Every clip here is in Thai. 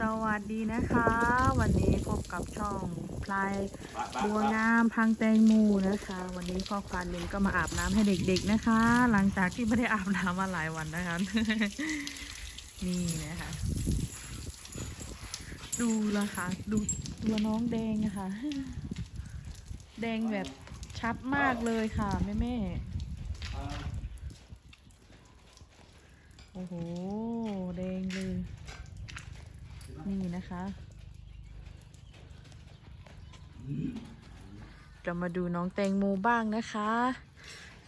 สวัสดีนะคะ วันนี้พบกับช่องพลายบัวงามพังแตงโมูนะคะ วันนี้พ่อควานลินก็มาอาบน้ำให้เด็ก ๆนะคะ หลังจากที่ไม่ได้อาบน้ำมาหลายวันนะคะ นี่นะคะ ดูละคะ ดูตัวน้องแดงนะคะ แดงแบบชัดมากเลยค่ะแม่แม่ๆโอ้โหแดงเลย นี่นะคะ จะมาดูน้องแตงโมบ้างนะคะ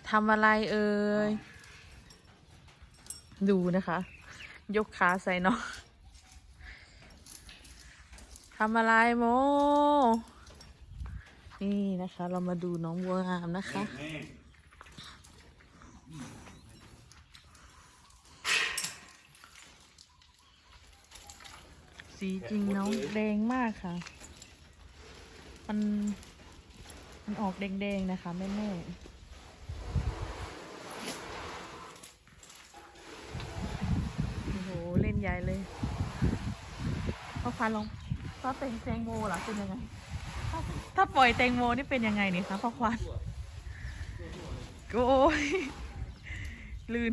ทำอะไรเอ่ย ดูนะคะ ยกขาใส่น้องทำอะไรโม นี่นะคะ เรามาดูน้องบัวงามนะคะ สีจริงน้องแดงมากค่ะ มันมันออกแดงๆนะคะแม่แม่โอ้โหเล่นใหญ่เลยพอพันลงถ้าเป็นแตงโมล่ะเป็นยังไงถ้าถ้าปล่อยแตงโมนี่เป็นยังไงนี่คะพ่อควันโอ้ยลื่น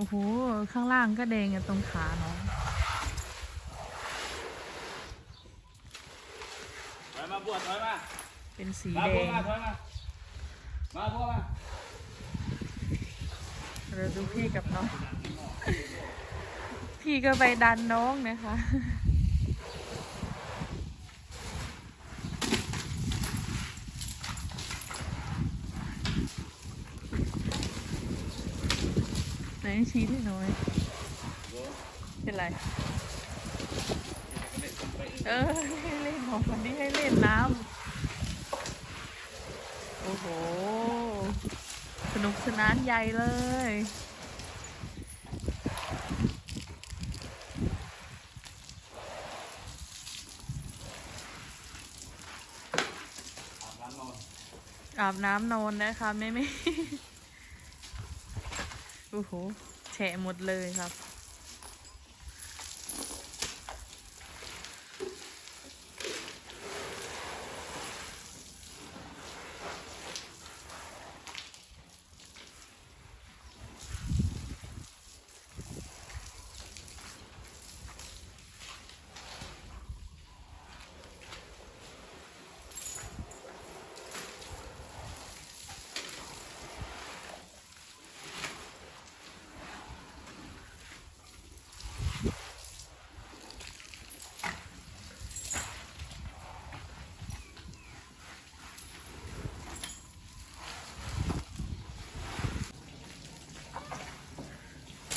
โอ้โห ข้างล่างก็แดงอะตรงขาเนาะถอยมาบวชถอยมาเป็นสีมาแดบวชง มาถอยมามาบวชมาเราดูพี่กับน้อง พี่ก็ไปดันน้องนะคะ ไหนชี้ให้หน่อยเป็นไร เออให้เล่นของคนที่ให้เล่นน้ำ โอ้โห สนุกสนานใหญ่เลยอาบน้ำนอนอาบน้ำนอนนะคะแม่ไม่ โอ้โหแฉะหมดเลยครับ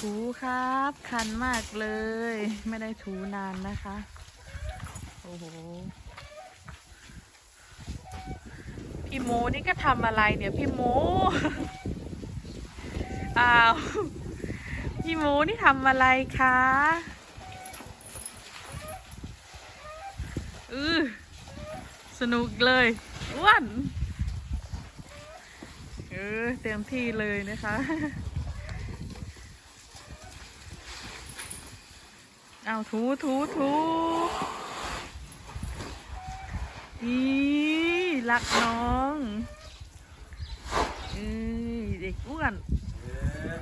ถูครับ คันมากเลย ไม่ได้ถูนานนะคะ โอ้โห พี่โมนี่ก็ทำอะไรเนี่ย พี่โมอ้าว พี่โมนี่ทำอะไรคะอือสนุกเลยอ้วนเออเต็มที่เลยนะคะ เอาถูถูถูอีรักน้องเอ้ยเด็กอ้วนเอ๊ะ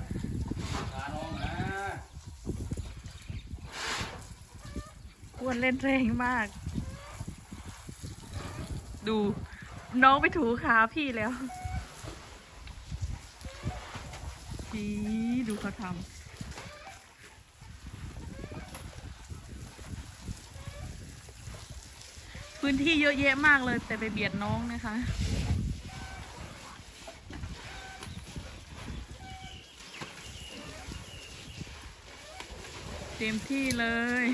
ขาน้องนะอ้วนเล่นแรงมาก ดูน้องไปถูขาพี่แล้วอีดูเขาทำ พื้นที่เยอะแยะมากเลย แต่ไปเบียดน้องนะคะ เต็มที่เลย